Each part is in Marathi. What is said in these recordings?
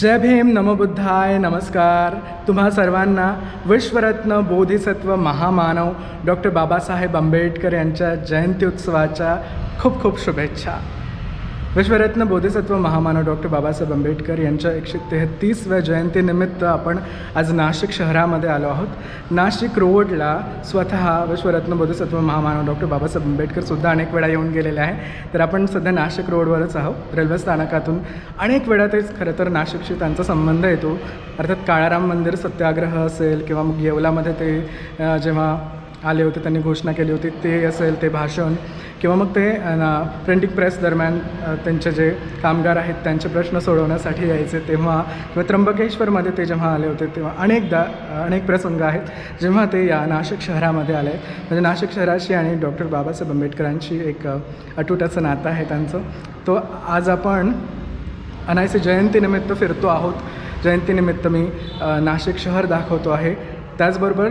जय भीम नमोबुद्धाय नमस्कार. तुम्हा सर्वांना विश्वरत्न बोधिसत्व महामानव डॉक्टर बाबासाहेब आंबेडकर यांच्या जयंती उत्सवाच्या खूप खूप शुभेच्छा. विश्वरत्न बोधिसत्व महामानव डॉक्टर बाबासाहेब आंबेडकर यांच्या एकशे तेहतीसव्या जयंतीनिमित्त आपण आज नाशिक शहरामध्ये आलो आहोत. नाशिक रोडला स्वतः विश्वरत्न बोधिसत्व महामानव डॉक्टर बाबासाहेब आंबेडकरसुद्धा अनेक वेळा येऊन गेलेले आहे तर आपण सध्या नाशिक रोडवरच आहोत रेल्वे स्थानकातून. अनेक वेळा तेच खरं तर नाशिकशी त्यांचा संबंध येतो. अर्थात काळाराम मंदिर सत्याग्रह असेल किंवा मग येवलामध्ये ते जेव्हा आले होते त्यांनी घोषणा केली होती ते असेल ते भाषण किंवा मग ते ना प्रिंटिंग प्रेस दरम्यान त्यांचे जे कामगार आहेत त्यांचे प्रश्न सोडवण्यासाठी यायचे तेव्हा किंवा त्र्यंबकेश्वरमध्ये ते जेव्हा आले होते तेव्हा अनेकदा अनेक प्रसंग आहेत जेव्हा ते या नाशिक शहरामध्ये आले. म्हणजे नाशिक शहराशी आणि डॉक्टर बाबासाहेब आंबेडकरांशी एक अ, अटूट असं नातं आहे त्यांचं. तो आज आपण अनायसे जयंतीनिमित्त फिरतो आहोत. जयंतीनिमित्त मी नाशिक शहर दाखवतो आहे. त्याचबरोबर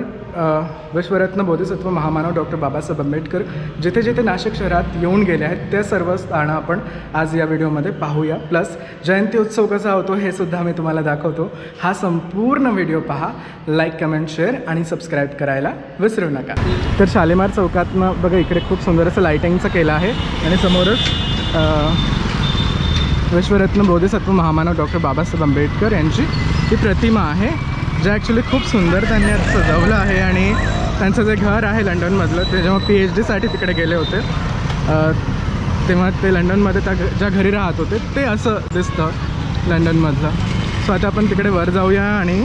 विश्वरत्न बोधिसत्व महामानव डॉक्टर बाबासाहेब आंबेडकर जिथे जिथे नाशिक शहरात येऊन गेले आहेत त्या सर्व स्थानं आपण आज या व्हिडिओमध्ये पाहूया. प्लस जयंती उत्सव कसा होतो हे सुद्धा मी तुम्हाला दाखवतो. हा संपूर्ण व्हिडिओ पहा लाईक कमेंट शेअर आणि सबस्क्राईब करायला विसरू नका. तर शालेमार चौकातनं बघा इकडे खूप सुंदर असं लाईटिंगचं केलं आहे आणि समोरच विश्वरत्न बोधिसत्व महामानव डॉक्टर बाबासाहेब आंबेडकर यांची ही प्रतिमा आहे. जे ॲक्च्युली खूप सुंदर त्यांनी आता सजवलं आहे आणि त्यांचं जे घर आहे लंडनमधलं ते जेव्हा पी एच डीसाठी तिकडे गेले होते तेव्हा ते लंडनमध्ये त्या घ- ज्या घरी राहत होते ते असं दिसतं लंडनमधलं. सो आता आपण तिकडे वर जाऊया आणि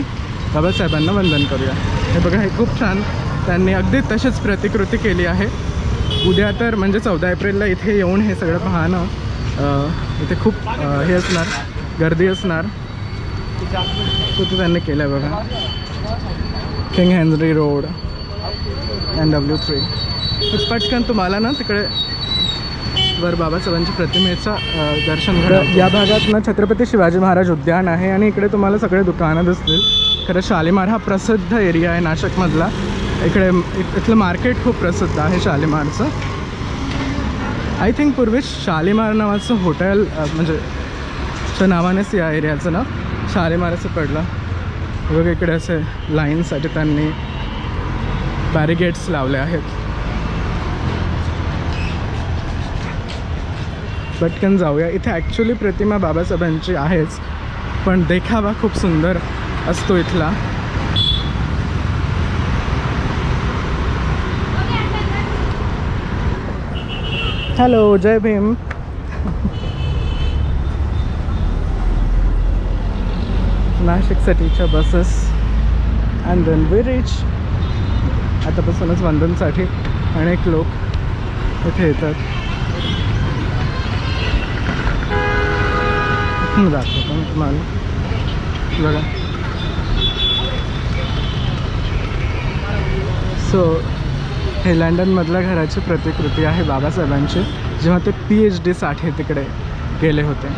बाबासाहेबांना वंदन करूया. हे बघा हे खूप छान त्यांनी अगदी तशीच प्रतिकृती केली आहे. उद्या तर म्हणजे चौदा एप्रिलला इथे येऊन हे सगळं पाहणं इथे खूप हे असणार गर्दी असणार. तिथे त्यांनी केलं आहे बघा. King Henry road N W three पटकन तुम्हाला ना तिकडे वर बाबासाहेबांच्या प्रतिमेचं दर्शन घडलं या भागात ना छत्रपती शिवाजी महाराज उद्यान आहे आणि इकडे तुम्हाला सगळे दुकानं दिसतील. खरं शालिमार हा प्रसिद्ध एरिया आहे नाशिकमधला. इकडे इथलं मार्केट खूप प्रसिद्ध आहे शालिमारचं. आय थिंक पूर्वी शालिमार नावाचं हॉटेल म्हणजे च्या नावानेच या एरियाचं नाव शालिमार मारायचं पडलं. बघ इकडे असे लाईनसाठी त्यांनी बॅरिगेट्स लावले आहेत. पटकन जाऊया. इथे ॲक्च्युली प्रतिमा बाबासाहेबांची आहेच पण देखावा खूप सुंदर असतो इथला. हॅलो जय भीम. नाशिक सिटीच्या buses and then we reach आतापासूनच वंदनसाठी अनेक लोक इथे येतात. दाखवतो तुम्हाला? बघा. सो हे लंडनमधल्या घराची प्रतिकृती आहे बाबासाहेबांची जेव्हा ते पी एच डीसाठी तिकडे गेले होते.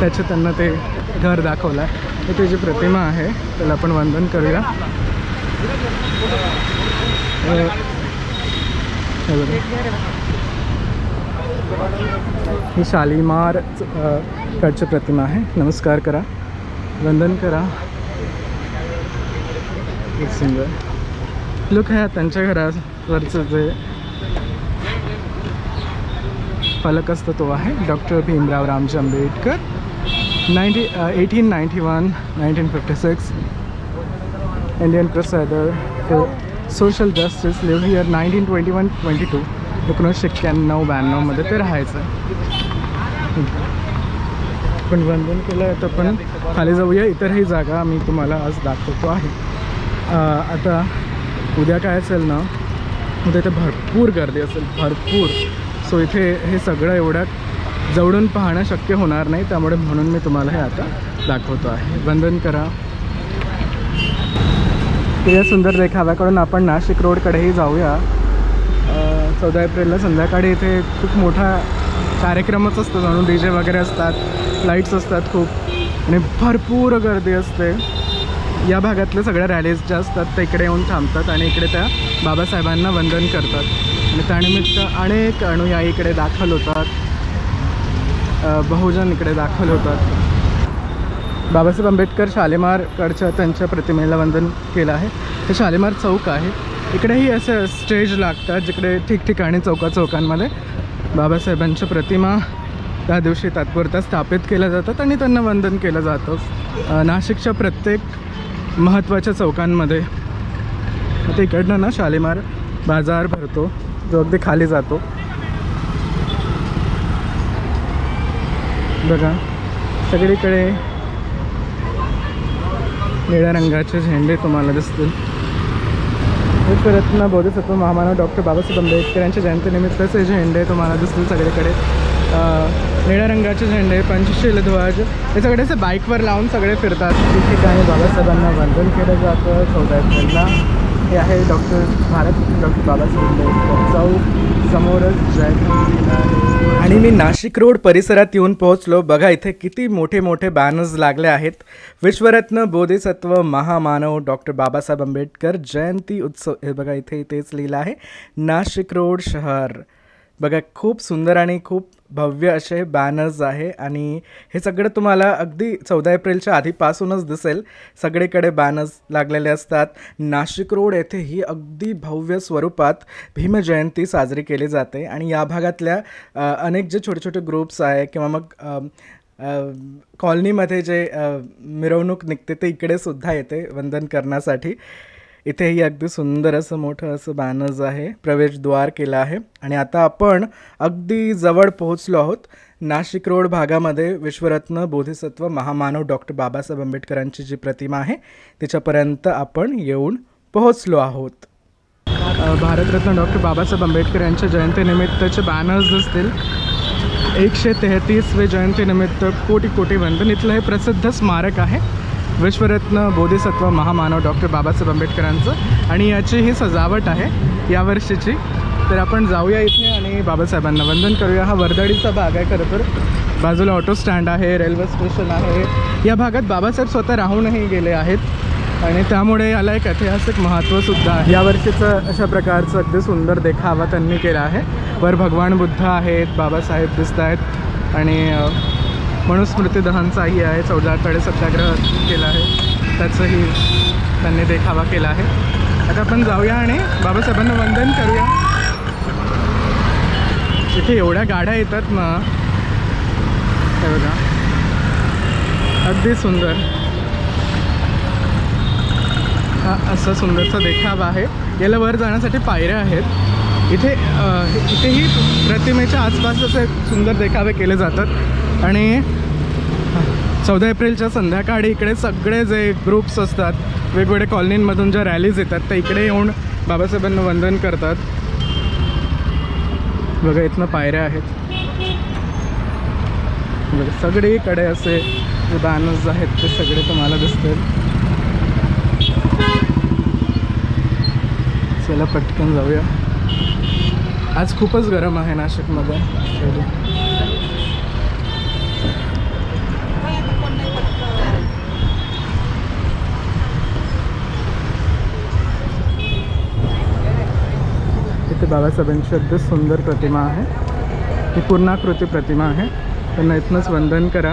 त्याचं त्यांना ते घर दाखवलं आहे. तर त्याची प्रतिमा आहे. त्याला आपण वंदन करूया. ही शालिमार अ, कडची प्रतिमा आहे. नमस्कार करा. वंदन करा. सुंदर. लुक आहे त्यांच्या घरावरचं जे फलक असतं तो आहे. Doctor Bhimrao Ramji Ambedkar. Ninety eighteen ninety one nineteen fifty six Indian crusader for social justice live here nineteen twenty one twenty two एकोणीसशे एक्क्याण्णव ब्याण्णवमध्ये ते राहायचं पण वंदन केलं तर पण खाली जाऊया. इतरही जागा मी तुम्हाला आज दाखवतो आहे. Uh, आता उद्या काय असेल ना उद्या इथे भरपूर गर्दी असेल भरपूर. सो इथे हे सगळं एवढ्या जवळून पाहणं शक्य होणार नाही त्यामुळे म्हणून मी तुम्हाला हे आता दाखवतो आहे. वंदन करा. तर या सुंदर देखाव्याकडून आपण नाशिक रोडकडेही जाऊया. चौदा एप्रिलला संध्याकाळी इथे खूप मोठा कार्यक्रमच असतो जणू डी जे वगैरे असतात लाईट्स असतात खूप आणि भरपूर गर्दी असते. या भागातल्या सगळ्या रॅलीज ज्या असतात त्या इकडे येऊन थांबतात आणि इकडे त्या बाबासाहेबांना वंदन करतात. आणि त्यानिमित्त अनेक अनुयायी इकडे दाखल होतात. बहुजन इकडे दाखल होतात. बाबासाहेब आंबेडकर शालेमारकडच्या त्यांच्या प्रतिमेला वंदन केलं आहे. हे शालेमार चौक आहे. इकडेही असे स्टेज लागतात जिकडे ठिकठिकाणी चौका चौकांमध्ये बाबासाहेबांच्या प्रतिमा त्या दिवशी तात्पुरता स्थापित केल्या जातात आणि त्यांना वंदन केलं जातं. नाशिकच्या प्रत्येक महत्त्वाच्या चौकांमध्ये तिकडनं इकडनं ना शालेमार बाजार भरतो. जो अगदी खाली जातो. बघा सगळीकडे निळ्या रंगाचे झेंडे तुम्हाला दिसतील. विश्वरत्न बोधसत्व महामानव डॉक्टर बाबासाहेब आंबेडकर यांच्या जयंतीनिमित्तचे झेंडे तुम्हाला दिसतील सगळीकडे. निळ्या रंगाचे झेंडे पंचशील ध्वज हे सगळे असे बाईकवर लावून सगळे फिरतात. ठिकठिकाणी बाबासाहेबांना वंदन केलं जातं चौदा एप्रिलला. हे आहे डॉक्टर भारत डॉक्टर बाबासाहेब आंबेडकर चौक समोरच जय आणि मी नाशिक रोड परिसरात येऊन पोहोचलो. बघा इथे किती मोठे मोठे बॅनर्स लागले आहेत. विश्वरत्न बोधिसत्व महामानव डॉक्टर बाबासाहेब आंबेडकर जयंती उत्सव. हे बघा इथे तेच लिहिलं आहे. नाशिक रोड शहर. बघा खूप सुंदर आणि खूप भव्य असे बॅनर्स आहे आणि हे सगळं तुम्हाला अगदी चौदा एप्रिलच्या आधीपासूनच दिसेल. सगळीकडे बॅनर्स लागलेले असतात. नाशिक रोड येथे ही अगदी भव्य स्वरूपात भीमजयंती साजरी केली जाते आणि या भागातल्या अनेक जे छोटे छोटे ग्रुप्स आहे किंवा मग कॉलनीमध्ये जे मिरवणूक निघते ते इकडे सुद्धा येते वंदन करण्यासाठी. इथेही अगदी सुंदर असं मोठं असं बॅनर्स आहे प्रवेशद्वार केला आहे. आणि आता आपण अगदी जवळ पोहोचलो आहोत नाशिक रोड भागामध्ये विश्वरत्न बोधिसत्व महामानव डॉक्टर बाबासाहेब आंबेडकरांची जी प्रतिमा आहे तिच्यापर्यंत आपण येऊन पोहोचलो आहोत. भारतरत्न डॉक्टर बाबासाहेब आंबेडकर यांच्या जयंतीनिमित्तचे बॅनर्स असतील. एकशे तेहतीसवे जयंतीनिमित्त कोटी कोटी वंदन. इथलं हे प्रसिद्ध स्मारक आहे. विश्वरत्न बोधिसत्व महामानव डॉक्टर बाबासाहेब आंबेडकरांचं. आणि याची ही सजावट आहे यावर्षीची तर आपण जाऊया इथे आणि बाबासाहेबांना वंदन करूया. हा वर्दळीचा भाग आहे खरं तर. बाजूला ऑटो स्टँड आहे रेल्वे स्टेशन आहे. या भागात बाबासाहेब स्वतः राहूनही गेले आहेत. आणि त्यामुळे याला एक ऐतिहासिक महत्त्वसुद्धा आहे. यावर्षीचं अशा प्रकारचं अगदी सुंदर देखावा त्यांनी केला आहे. वर भगवान बुद्ध आहेत बाबासाहेब दिसत आहेत आणि म्हणून मनुस्मृती आहे. चौदा तळे सत्याग्रह केला आहे. त्याचंही त्यांनी देखावा केला आहे. आता आपण जाऊया आणि बाबासाहेबांना वंदन करूया. इथे एवढ्या गाड्या येतात ना. हे बघा. अगदी सुंदर. हा असा सुंदरचा देखावा आहे. याला वर जाण्यासाठी पायऱ्या आहेत. इथे इथेही प्रतिमेच्या आसपास असे सुंदर देखावे केले जातात. आणि चौदा एप्रिलच्या संध्याकाळी इकडे सगळे जे ग्रुप्स असतात वेगवेगळ्या कॉलनींमधून ज्या रॅलीज येतात त्या इकडे येऊन बाबासाहेबांना वंदन करतात. बघा इथनं पायऱ्या आहेत. बघा सगळीकडे असे जे बॅनर्स आहेत ते सगळे तुम्हाला दिसतील. चला पटकन जाऊया. आज खूपच गरम आहे नाशिकमध्ये. इथे बाबासाहेबांची अगदी सुंदर प्रतिमा आहे. ही पूर्णाकृती प्रतिमा आहे. त्यांना इथनंच वंदन करा.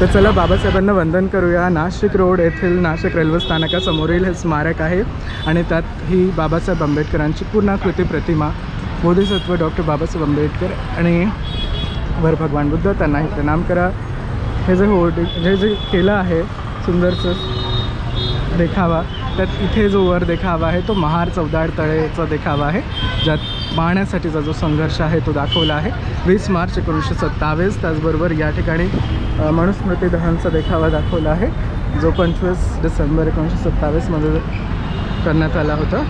तर चला बाबासाहेबांना वंदन करूया. नाशिक रोड येथील नाशिक रेल्वे स्थानकासमोरील हे स्मारक आहे आणि त्यात ही बाबासाहेब आंबेडकरांची पूर्णाकृती प्रतिमा. बोधिसत्व डॉक्टर बाबासाहेब आंबेडकर आणि वर भगवान बुद्ध त्यांना हे प्रणाम करा. हे जे होर्डिंग हे जे केलं आहे सुंदरसं देखावा. त्यात इथे जो वर देखावा आहे तो महार चौदाड तळेचा देखावा आहे ज्यात पाहण्यासाठीचा जो संघर्ष आहे तो दाखवला आहे. वीस मार्च एकोणीसशे सत्तावीस त्याचबरोबर या ठिकाणी मनुस्मृती दहनचा देखावा दाखवला आहे जो पंचवीस डिसेंबर एकोणीसशे सत्तावीसमध्ये करण्यात आला होता.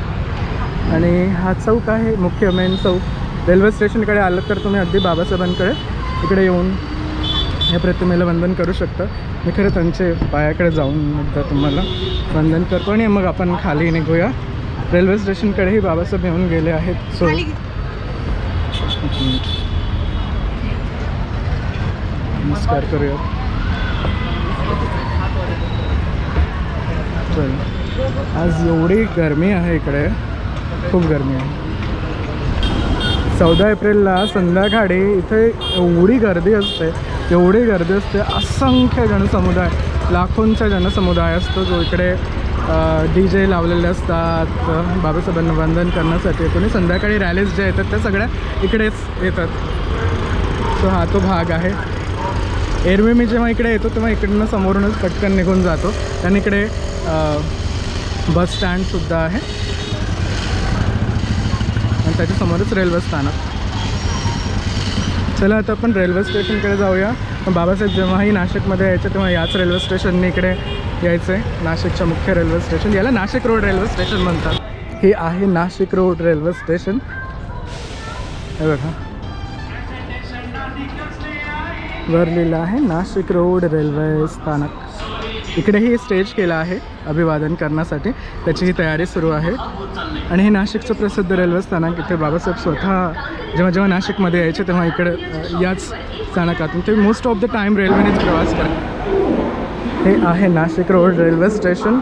आणि हा चौक आहे मुख्य मेन चौक. रेल्वे स्टेशनकडे आलं तर तुम्ही अगदी बाबासाहेबांकडे इकडे येऊन या प्रतिमेला वंदन करू शकता. मी खरं त्यांचे पायाकडे जाऊन एकदा तुम्हाला वंदन करतो आणि मग आपण खाली निघूया. रेल्वे स्टेशनकडेही बाबासाहेब येऊन गेले आहेत. सो नमस्कार करूया. चल. आज एवढी गरमी आहे इकडे. खूप गरमी आहे. चौदा एप्रिलला संध्याकाळी इथे एवढी गर्दी असते. एवढी गर्दी असते. असंख्य जनसमुदाय लाखोंचा जनसमुदाय असतो जो इकडे डी जे लावलेले असतात. बाबासाहेबांना वंदन करण्यासाठी कोणी संध्याकाळी रॅलीज ज्या येतात त्या सगळ्या इकडेच येतात. सो हा तो भाग आहे. एरवी मी जेव्हा इकडे येतो तेव्हा इकडनं समोरूनच पटकन निघून जातो. आणि इकडे बस स्टँडसुद्धा आहे. आणि त्याच्यासमोरच रेल्वे स्थानक. चला आता आपण रेल्वे स्टेशनकडे जाऊया. बाबासाहेब जेव्हाही नाशिकमध्ये यायचे तेव्हा याच रेल्वे स्टेशनने इकडे यायचं. आहे नाशिकच्या मुख्य रेल्वे स्टेशन याला नाशिक रोड रेल्वे स्टेशन म्हणतात. हे आहे नाशिक रोड रेल्वे स्टेशन हे बघा. वर लिहिलं आहे नाशिक रोड रेल्वे स्थानक. इकडेही स्टेज केलं आहे अभिवादन करण्यासाठी. त्याची ही तयारी सुरू आहे. आणि हे नाशिकचं प्रसिद्ध रेल्वे स्थानक इथे बाबासाहेब स्वतः जेव्हा जेव्हा नाशिकमध्ये यायचे तेव्हा इकडं याच स्थानकातून ते मोस्ट ऑफ द टाईम रेल्वेनेच प्रवास करतात हे आहे Nashik road railway station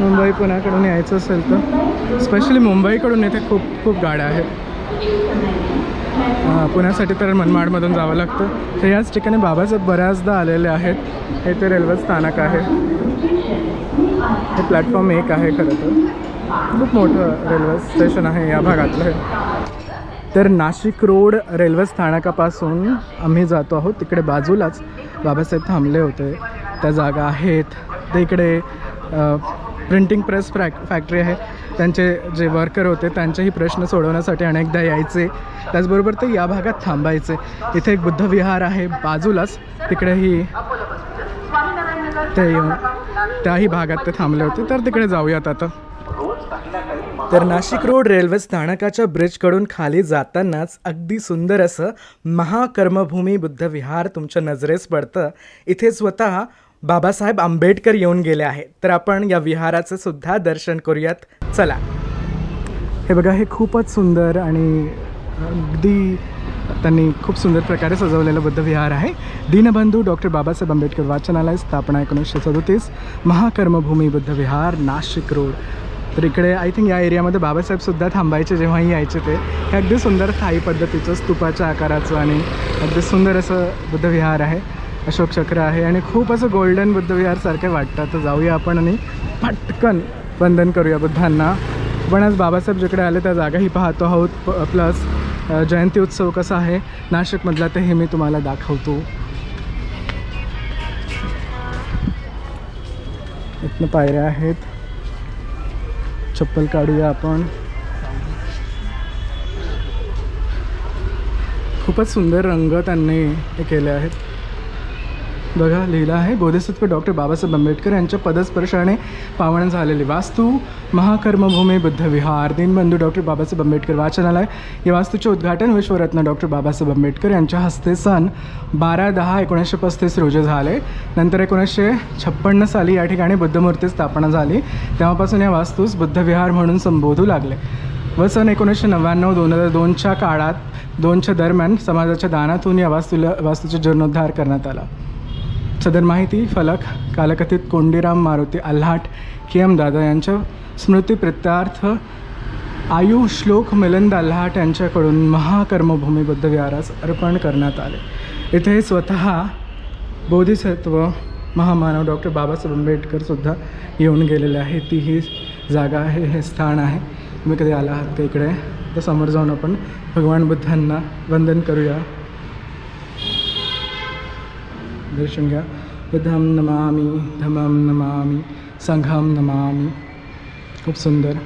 Mumbai पुण्याकडून यायचं असेल तर. स्पेशली मुंबईकडून इथे खूप खूप गाड्या आहेत. पुण्यासाठी तर मनमाडमधून जावं लागतं. तर याच ठिकाणी बाबासाहेब बऱ्याचदा आलेले आहेत. हे ते रेल्वे स्थानक आहे. हे प्लॅटफॉर्म एक आहे खरं तर. खूप मोठं रेल्वे स्टेशन आहे या भागातलं हे. तर नाशिक रोड रेल्वे स्थानकापासून आम्ही जातो आहोत. तिकडे बाजूलाच बाबासाहेब थांबले होते. त्या जागा आहेत. ते इकडे प्रिंटिंग प्रेस फॅक फॅक्टरी आहे. त्यांचे जे वर्कर होते त्यांचेही प्रश्न सोडवण्यासाठी अनेकदा यायचे. त्याचबरोबर ते या भागात थांबायचे. इथे एक बुद्ध विहार आहे बाजूलाच तिकडेही ते येऊन त्याही भागात ते थांबले होते. तर तिकडे जाऊयात आता. तर नाशिक रोड रेल्वे स्थानकाच्या ब्रिजकडून खाली जातानाच अगदी सुंदर असं महाकर्मभूमी बुद्ध विहार तुमच्या नजरेस पडतं. इथे स्वतः बाबासाहेब आंबेडकर येऊन गेले आहेत. तर आपण या विहाराचं सुद्धा दर्शन करूयात. चला. हे बघा हे खूपच सुंदर आणि अगदी त्यांनी खूप सुंदर प्रकारे सजवलेलं बुद्ध विहार आहे. दीनबंधू डॉक्टर बाबासाहेब आंबेडकर वाचनालय स्थापना एकोणीसशे सदोतीस महाकर्मभूमी बुद्धविहार नाशिक रोड. तर इकडे आय थिंक या एरियामध्ये बाबासाहेबसुद्धा थांबायचे जेव्हाही यायचे ते. हे अगदी सुंदर थाई पद्धतीचं स्तूपाच्या आकाराचं आणि अगदी सुंदर असं बुद्ध विहार आहे. अशोक चक्र आहे आणि खूप असं गोल्डन बुद्धविहारसारखे वाटतं. तर जाऊया आपण आणि पटकन वंदन करूया बुद्धांना. पण आज बाबासाहेब जिकडे आले त्या जागाही पाहतो आहोत. प प्लस जयंती उत्सव कसा आहे नाशिकमधला ते हे मी तुम्हाला दाखवतो. इथनं पायऱ्या आहेत. चप्पल काढूया आपण. खूपच सुंदर रंग त्यांनी हे केले आहेत. बघा लिहिलं आहे बोधिसत्व डॉक्टर बाबासाहेब आंबेडकर यांच्या पदस्पर्शाने पावन झालेली वास्तू महाकर्मभूमी बुद्ध विहार दीनबंधू डॉक्टर बाबासाहेब आंबेडकर वाचनालय या वास्तूचे उद्घाटन विश्वरत्न डॉक्टर बाबासाहेब आंबेडकर यांच्या हस्ते सन बारा दहा एकोणीसशे पस्तीस रोजी झाले. नंतर एकोणीसशे छप्पन्न साली या ठिकाणी बुद्धमूर्ती स्थापना झाली. तेव्हापासून या वास्तूस बुद्धविहार म्हणून संबोधू लागले. व सन एकोणीसशे नव्याण्णव दोन हजार दोनच्या काळात दोनच्या दरम्यान समाजाच्या दानातून या वास्तूला वास्तूचा जीर्णोद्धार करण्यात आला. सदर माहिती फलक कालकथित कोंडीराम मारुती अल्हाट के एम दादा यांच्या स्मृतिप्रित्यार्थ आयु श्लोक मिलिंद अल्हाट यांच्याकडून महाकर्मभूमी बुद्ध विहारास अर्पण करण्यात आले. इथे स्वतः बोधिसत्व महामानव डॉक्टर बाबासाहेब आंबेडकरसुद्धा येऊन गेलेले आहे ती ही जागा आहे हे स्थान आहे. तुम्ही कधी आला आहात ते इकडे? तर समोर जाऊन आपण भगवान बुद्धांना वंदन करूया. दर्शन घ्या. बुद्धम नमामि धमम नमामि संघम नमामि। खूप सुंदर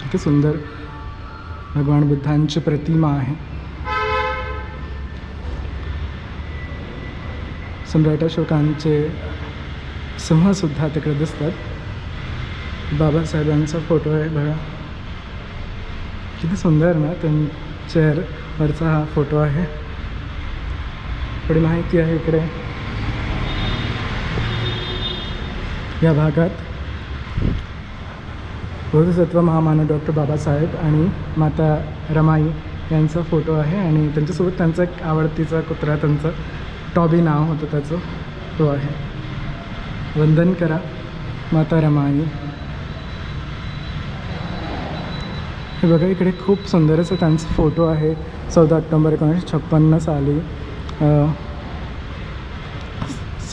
किती सुंदर. भगवान बुद्धांची प्रतिमा आहे. सम्राट अशोकांचे सिंहसुद्धा तिकडे दिसतात. बाबासाहेबांचा फोटो आहे बघा. किती सुंदर ना त्यांच्यावरचा हा फोटो आहे. थोडी माहिती आहे इकडे. या भागात बोधिसत्व महामानव डॉक्टर बाबासाहेब आणि माता रमाई यांचा फोटो आहे आणि त्यांच्यासोबत त्यांचा एक आवडतीचा कुत्रा त्यांचं टॉबी नाव होतं त्याचं तो आहे. वंदन करा माता रमाई. हे बघा इकडे खूप सुंदर असं त्यांचा फोटो आहे. चौदा ऑक्टोंबर एकोणीसशे छप्पन्न साली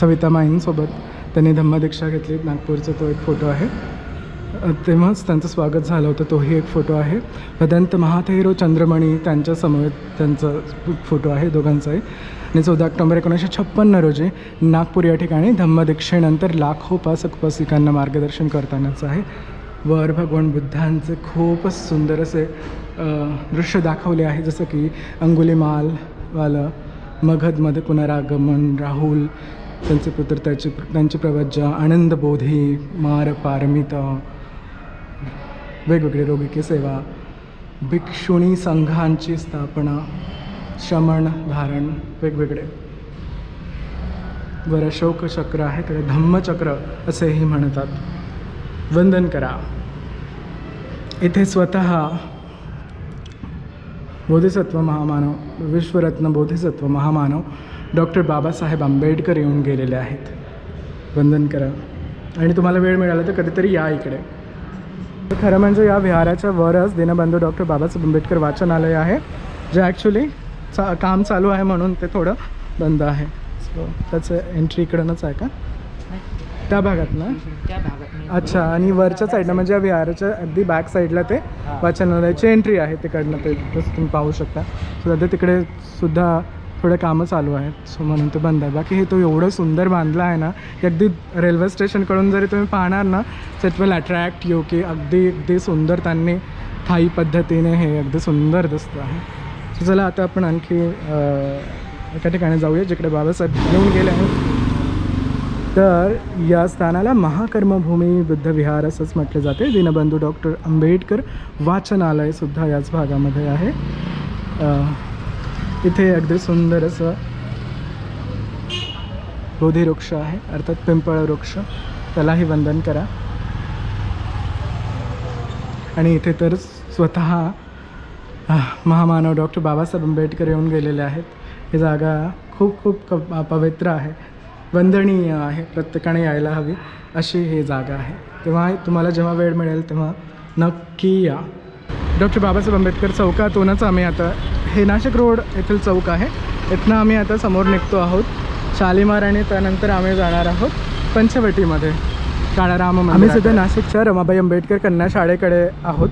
सविता माईंसोबत. त्यांनी धम्मदीक्षा घेतली. नागपूरचा तो एक फोटो आहे. तेव्हाच त्यांचं स्वागत झालं होतं. तोही एक फोटो आहे. भदंत महाथेरो चंद्रमणी त्यांच्या समवेत त्यांचा फोटो आहे दोघांचाही. आणि चौदा ऑक्टोबर एकोणीसशे छप्पन्न रोजी नागपूर या ठिकाणी धम्मदीक्षेनंतर लाखो उपासक उपासिकांना मार्गदर्शन करतानाचं आहे. वर भगवान बुद्धांचे खूपच सुंदर असे दृश्य दाखवले आहे. जसं की अंगुलीमालवालं मगधमध्ये पुनरागमन राहुल त्यांचे पुत्र त्याचे त्यांचे प्रवज्जा आनंद बोधी मार पारमिता वेगवेगळे रोगिकी सेवा भिक्षुणी संघांची स्थापना श्रमण धारण वेगवेगळे. वर अशोक चक्र आहे त्याला धम्मचक्र असेही म्हणतात. वंदन करा. इथे स्वतः बोधिसत्व महामानव विश्वरत्न बोधिसत्व महामानव डॉक्टर बाबासाहेब आंबेडकर येऊन गेलेले आहेत. वंदन करा. आणि तुम्हाला वेळ मिळाला तर कधीतरी या इकडे. तर खरं म्हणजे या विहाराच्या वरच दीनबंधू डॉक्टर बाबासाहेब आंबेडकर वाचनालय आहे जे ॲक्च्युली चा काम चालू आहे म्हणून ते थोडं बंद आहे. सो त्याचं एंट्री इकडूनच आहे का? त्या भागात ना? त्या भागात मी अच्छा आणि वरच्या साईडला म्हणजे या विहाराच्या अगदी बॅक साईडला ते वाचनालयाची एंट्री आहे तिकडनं ते तसं तुम्ही पाहू शकता. सो सध्या तिकडे सुद्धा थोडं कामं चालू आहेत. सो म्हणून ते बंद आहे. बाकी हे तो एवढं सुंदर बांधला आहे ना की अगदी रेल्वे स्टेशनकडून जरी तुम्ही पाहणार ना तर इट विल अट्रॅक्ट यू की अगदी अगदी सुंदर त्यांनी थाई पद्धतीने हे अगदी सुंदर दिसतं आहे. सो चला आता आपण आणखी एका ठिकाणी जाऊया जिकडे बाबासाहेब येऊन गेले आहेत. तर या स्थानाला महाकर्मभूमी बुद्ध विहार असंच म्हटले जाते. दीनबंधू डॉक्टर आंबेडकर वाचनालयसुद्धा याच भागामध्ये आहे. इथे अगदी सुंदर असं बोधिवृक्ष आहे अर्थात पिंपळ वृक्ष. त्यालाही वंदन करा. आणि इथे तर स्वतः महामानव डॉक्टर बाबासाहेब आंबेडकर येऊन गेलेले आहेत. ही जागा खूप खूप क पवित्र आहे. वंदनीय आहे प्रत्येकाने यायला हवी अशी ही जागा आहे. तेव्हा तुम्हाला जेव्हा वेळ मिळेल तेव्हा नक्की या. डॉक्टर बाबासाहेब आंबेडकर चौकातूनच आम्ही आता हे नाशिक रोड येथील चौक आहे. इथनं आम्ही आता समोर निघतो आहोत. शालिमार आणि त्यानंतर आम्ही जाणार आहोत पंचवटीमध्ये. काळाराम आम्ही सध्या नाशिकच्या रमाबाई आंबेडकर कन्या शाळेकडे आहोत.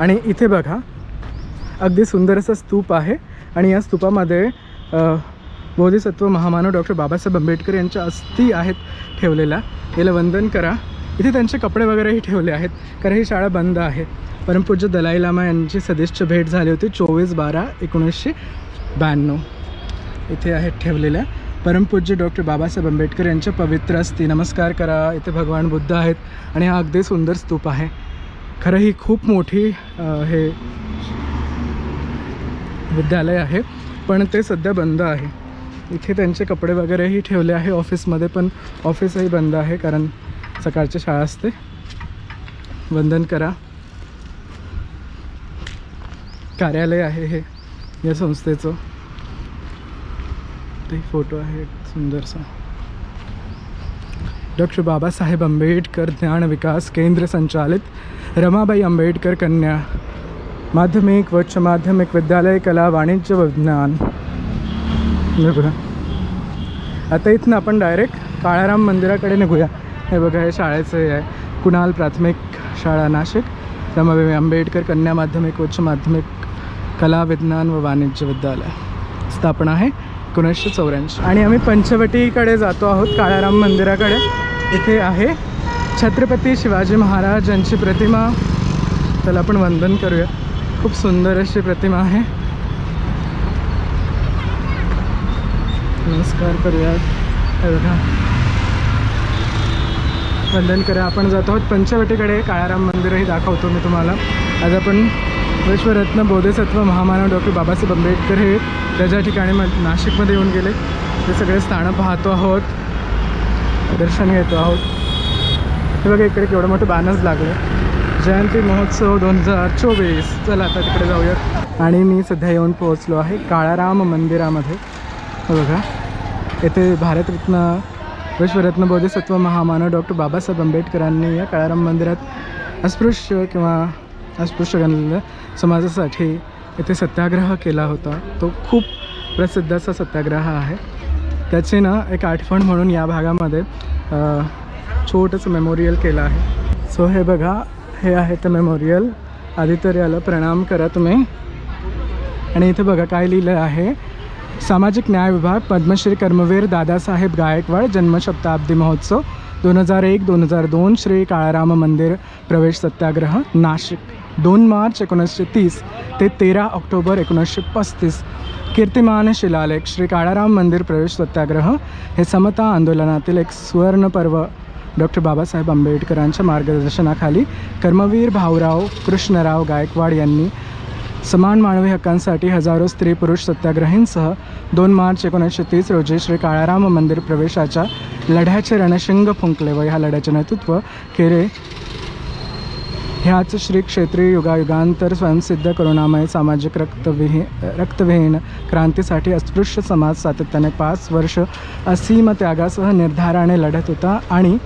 आणि इथे बघा अगदी सुंदर असं स्तूप आहे. आणि या स्तूपामध्ये बोधिसत्व महामानव डॉक्टर बाबासाहेब आंबेडकर यांच्या अस्थी आहेत ठेवलेल्या. याला वंदन करा. इथे त्यांचे कपडे वगैरेही ठेवले आहेत कारण ही शाळा बंद आहे. परमपूज्य दलाई लामा यांची सदिच्छ भेट झाली होती चोवीस बारा एकोणीसशे ब्याण्णव. इथे आहेत ठेवलेल्या. परमपूज्य डॉक्टर बाबासाहेब आंबेडकर यांच्या पवित्र अस्थी. नमस्कार करा. इथे भगवान बुद्ध आहेत आणि हा अगदी सुंदर स्तूप आहे. खरं ही खूप मोठी हे विद्यालय आहे पण ते सध्या बंद आहे. इथे त्यांचे कपडे वगैरेही ठेवले आहे ऑफिसमध्ये पण ऑफिसही बंद आहे कारण सकाळची शाळा असते. वंदन करा. कार्यालय आहे हे या संस्थेचं. ते फोटो आहे एक सुंदरसा. डॉक्टर बाबासाहेब आंबेडकर ज्ञान विकास केंद्र संचालित रमाबाई आंबेडकर कन्या. माध्यमिक उच्च माध्यमिक विद्यालय कला वाणिज्य विज्ञान. बघा. आता इथनं आपण डायरेक्ट काळाराम मंदिराकडे निघूया. हे बघा हे शाळेचं हे आहे. कुणाल प्राथमिक शाळा नाशिक. रमाबाई आंबेडकर कन्या माध्यमिक उच्च माध्यमिक कला विज्ञान व वाणिज्य विद्यालय. स्थापना आहे एकोणीसशे चौऱ्याऐंशी. आणि आम्ही पंचवटीकडे जातो आहोत काळाराम मंदिराकडे. इथे आहे छत्रपती शिवाजी महाराज यांची प्रतिमा. त्याला आपण वंदन करूया. खूप सुंदर अशी प्रतिमा आहे. नमस्कार करूया. बघा. वंदन करूया. आपण जातो आहोत पंचवटीकडे. काळाराम मंदिरही दाखवतो मी तुम्हाला. आज आपण विश्वरत्न बोधिसत्व महामानव डॉक्टर बाबासाहेब आंबेडकर हे त्याच्या ठिकाणी म नाशिकमध्ये येऊन गेले. ते सगळे स्थानं पाहतो आहोत. दर्शन घेतो आहोत. हे बघा इकडे केवढं मोठं बॅनर्स लागलं. जयंती महोत्सव दोन हजार चोवीस. चला आता तिकडे जाऊयात. आणि मी सध्या येऊन पोहोचलो आहे काळाराम मंदिरामध्ये. बघा येथे भारतरत्न विश्वरत्न बोधिसत्व महामानव डॉक्टर बाबासाहेब आंबेडकरांनी या काळाराम मंदिरात अस्पृश्य किंवा अस्पृश्य गणलेल्या समाजासाठी इथे सत्याग्रह केला होता. तो खूप प्रसिद्ध असा सत्याग्रह आहे. त्याची ना एक आठवण म्हणून या भागामध्ये छोटंसं मेमोरियल केलं आहे. सो हे बघा हे आहे ते मेमोरियल आधी प्रणाम करा तुम्ही. आणि इथे बघा काय लिहिलं आहे. सामाजिक न्याय विभाग पद्मश्री कर्मवीर दादासाहेब गायकवाड जन्मशताब्दी महोत्सव दोन हजार एक दोन हजार दोन श्री काळाराम मंदिर प्रवेश सत्याग्रह नाशिक. दोन मार्च एकोणीसशे तीस ते तेरा ऑक्टोबर एकोणीसशे पस्तीस. कीर्तिमान शिलालेख श्री काळाराम मंदिर प्रवेश सत्याग्रह हे समता आंदोलनातील एक सुवर्णपर्व. डॉक्टर बाबासाहेब आंबेडकरांच्या मार्गदर्शनाखाली कर्मवीर भाऊराव कृष्णराव गायकवाड यांनी समान मानवी हक्कांसाठी हजारो स्त्री पुरुष सत्याग्रहींसह दोन मार्च एकोणीसशे तीस रोजी श्री काळाराम मंदिर प्रवेशाच्या लढ्याचे रणशिंग फुंकले व ह्या लढ्याचे नेतृत्व केले. ह्याच श्री क्षेत्री युगायुगांतर स्वयंसिद्ध करुणामय सामाजिक रक्तविही रक्तविहीन क्रांतीसाठी अस्पृश्य समाज सातत्याने पाच वर्ष असीम त्यागासह निर्धाराने लढत होता आणि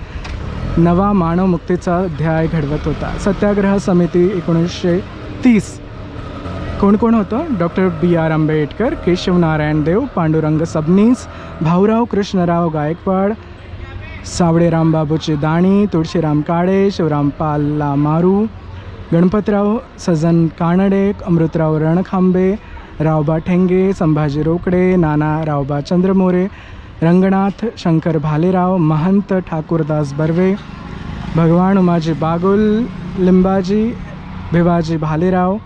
नवा मानवमुक्तीचा ध्याय घडवत होता. सत्याग्रह समिती एकोणीसशे तीस. कोण कोण होतं? Doctor B R Ambedkar Keshavnarayan Dev Pandurang Sabnis Bhaurao Krishnarao Gaikwad Savderam बाबूची Dani Tulshiram Kale Shivram Palla Maru Ganpatrao सजन कानडे अमृतराव रणखांबे रावबा ठेंगे संभाजी रोकडे नाना रावबा चंद्रमोरे रंगनाथ शंकर भालेराव महंत ठाकूरदास बर्वे भगवान उमाजी बागुल लिंबाजी भिवाजी भालेराव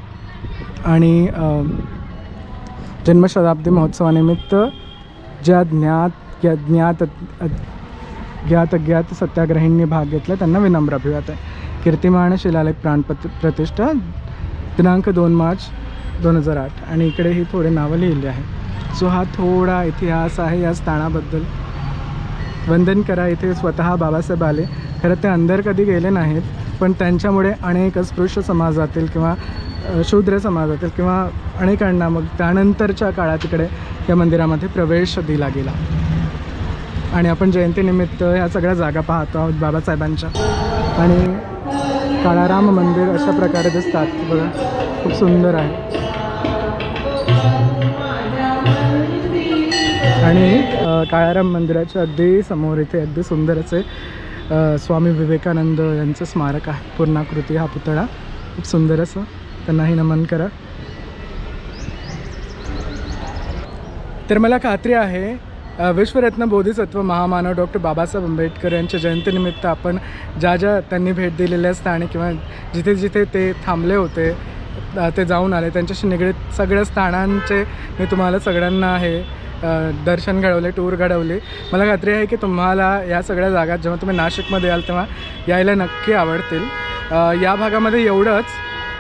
आणि जन्मशताब्दी महोत्सवानिमित्त ज्या ज्ञात ज्ञात ज्ञात अज्ञात सत्याग्रहींनी भाग घेतला त्यांना विनम्र अभिवाद आहे कीर्तिमान शिलालेख प्राणपत प्रतिष्ठा दिनांक दोन मार्च दोन हजार आठ. आणि इकडे ही थोडे नावं लिहिली आहे सो हा थोडा इतिहास आहे या स्थानाबद्दल. वंदन करा इथे स्वतः बाबासाहेब आले. खरं ते अंदर कधी गेले नाहीत पण त्यांच्यामुळे अनेक अस्पृश्य समाजातील किंवा शूद्र समाजातील किंवा अनेकांना मग त्यानंतरच्या काळात इकडे या मंदिरामध्ये प्रवेश दिला गेला. आणि आपण जयंतीनिमित्त ह्या सगळ्या जागा पाहतो आहोत बाबासाहेबांच्या. आणि काळाराम मंदिर अशा प्रकारे दिसतात. बघा खूप सुंदर आहे. आणि काळाराम मंदिराच्या अगदी समोर इथे अगदी सुंदर असे स्वामी विवेकानंद यांचं स्मारक आहे. पूर्णाकृती हा पुतळा. खूप सुंदर असं. त्यांनाही नमन करा. तर मला खात्री आहे विश्वरत्न बोधिसत्व महामानव डॉक्टर बाबासाहेब आंबेडकर यांच्या जयंतीनिमित्त आपण ज्या ज्या त्यांनी भेट दिलेल्या स्थानी किंवा जिथे जिथे ते थांबले होते ते जाऊन आले त्यांच्याशी निगडीत सगळ्या स्थानांचे मी तुम्हाला सगळ्यांना हे दर्शन घडवले टूर घडवले. मला खात्री आहे की तुम्हाला या सगळ्या जागा जेव्हा तुम्ही नाशिकमध्ये याल तेव्हा यायला नक्की आवडतील. या भागामध्ये एवढंच.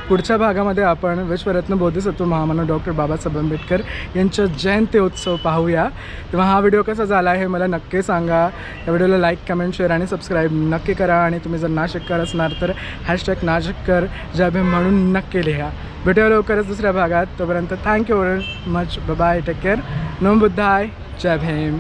पुढच्या भागामध्ये आपण विश्वरत्न बोधिसत्व महामानव डॉक्टर बाबासाहेब आंबेडकर यांच्या जयंती उत्सव पाहूया. तेव्हा हा व्हिडिओ कसा झाला आहे मला नक्की सांगा. या व्हिडिओला लाईक कमेंट शेअर आणि सबस्क्राईब नक्की करा आणि तुम्ही जर नाशिककर असणार तर हॅशटॅग नाशिककर जय भीम म्हणून नक्की लिहा. भेटूया लवकरच दुसऱ्या भागात. तोपर्यंत thank you very much bye take care नम बुद्धाय. जय भीम.